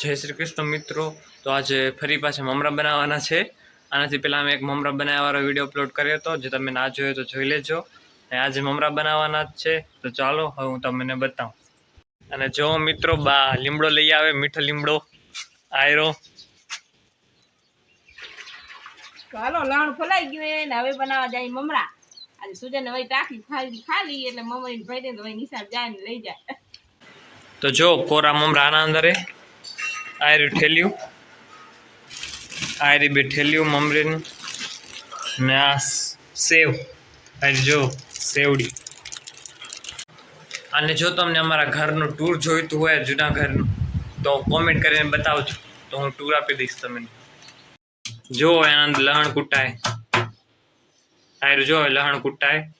જય શ્રી કૃષ્ણ મિત્રો. તો આજે ફરી પાછા મમરા બનાવવાના છે. આનાથી પહેલાં અમે એક મમરા બનાવવાનો વીડિયો અપલોડ કર્યો હતો. જે તમે ના જોયો તો જોઈ લેજો. અને આજે મમરા બનાવવાના જ છે. તો ચાલો હવે હું તમને બતાવું. અને જો મિત્રો બા લીમડો લઈ આવે મીઠો લીમડો આયરો. હાલો લણ ફલાઈ ગયું હવે બનાવવા જાય મમરા. આજે સુજન હવે ટાંકી ખાલી ખાલી એટલે મમરી ભાઈ દે તો નિશાળ જાય ને લઈ જાય. તો જો કોરા મમરા આના અંદર. આયરી ઠેલ્યું. આયરી બે ઠેલ્યું મમરીનું. ને આ સેવ. આ જો, સેવડી. અને જો તમને અમારા ઘરનું ટૂર જોઈતું હોય, જૂના ઘરનું, તો કોમેન્ટ કરીને બતાવજો. તો હું ટૂર આપી દઈશ તમને. જો એના અંદર લહણ કૂટાય. આયરું જો લહણ કૂટાય.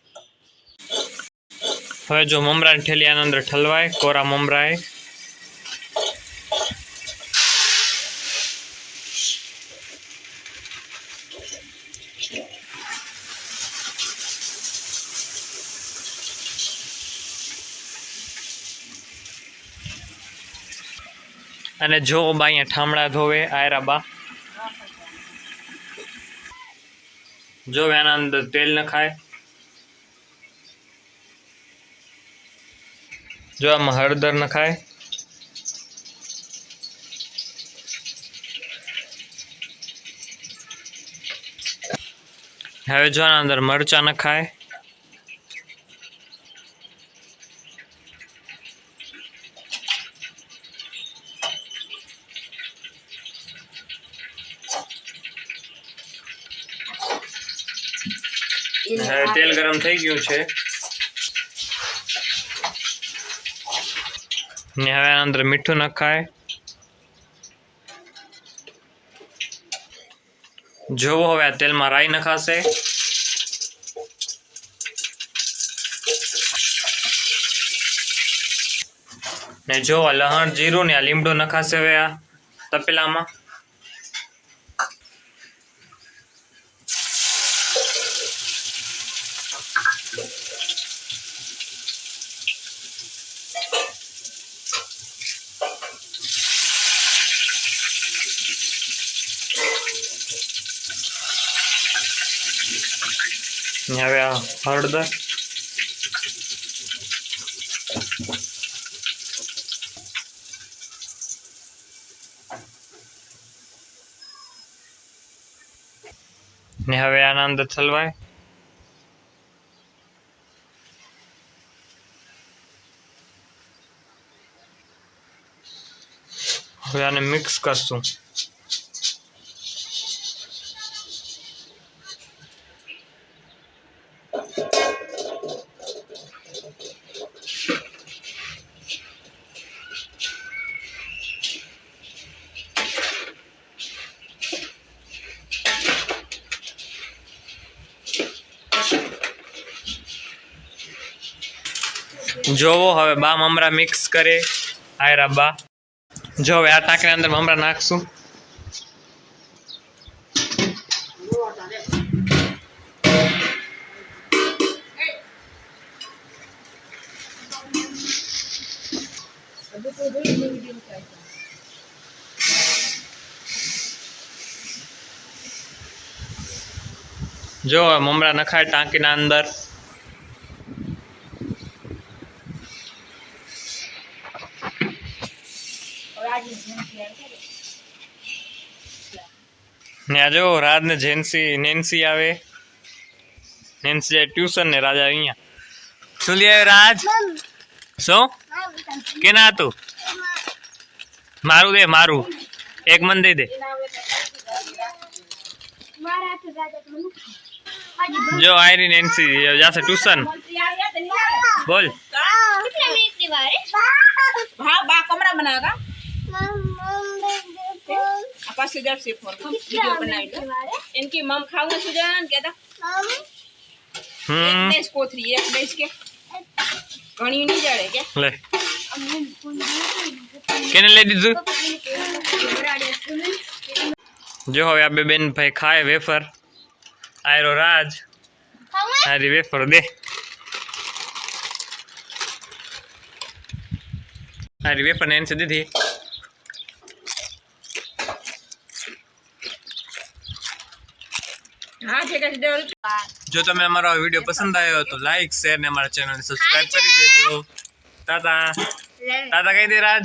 હવે જો મમરાની ઠેલી આના અંદર ઠલવાય, કોરા મમરાએ અને જો બા અહીંયા ઠામડા ધોવે, આયરા બા. જો એના અંદર તેલ નખાય. જો આમાં હળદર નખાય. હવે જો આના અંદર ન નખાય. તેલ ગરમ થઈ ગયું છે. ને હવે અંદર મીઠું નખાય. જોવો હવે આ તેલમાં રાઈ નખાશે. ને જો લહણ જીરું ને આ લીમડું નખાશે હવે આ તપેલામાં. ને હવે આ હળદર. ને હવે આના અંદર ચલવાય હવે આને મિક્સ કરશું. જોવો, હવે બા મમરા મિક્સ કરે. આયરા બા. જો હવે આ ટાંકીની અંદર મમરા નાખશું. જો મમરા નખાય ટાંકીના અંદર. ને આ જો રાજ ને જેન્સી, નેન્સી આવે. નેન્સી જાય ટ્યુશન ને રાજા અહીંયા. શું લઈ આવ્યો રાજ? શું? કેના હતું મારું દે, મારું. એક મન દઈ દે. જો, આયરી નેન્સી જાશે ટ્યુશન. બોલ. હા, બા, કમરા બનાવવા ફોન. વિડિયો બનાવી મમ ખાવું સુજન કેતા એક હમ. દેશ કોથરી એક દેશ કે ઘણી નહીં જડે કે. લે. કેને લઈ દીધું? જો હવે આ બે બેન ભાઈ ખાય વેફર. આયરો રાજ. હારી વેફર દે. હારી વેફર ને એનસે દીધી હા ઠીક છે ડબલ જો તમે અમારો વીડિયો પસંદ આવ્યો તો લાઈક શેર ને અમારા ચેનલ સબસ્ક્રાઇબ કરી દેજો. તાતા તાતા કહી દે રાજ.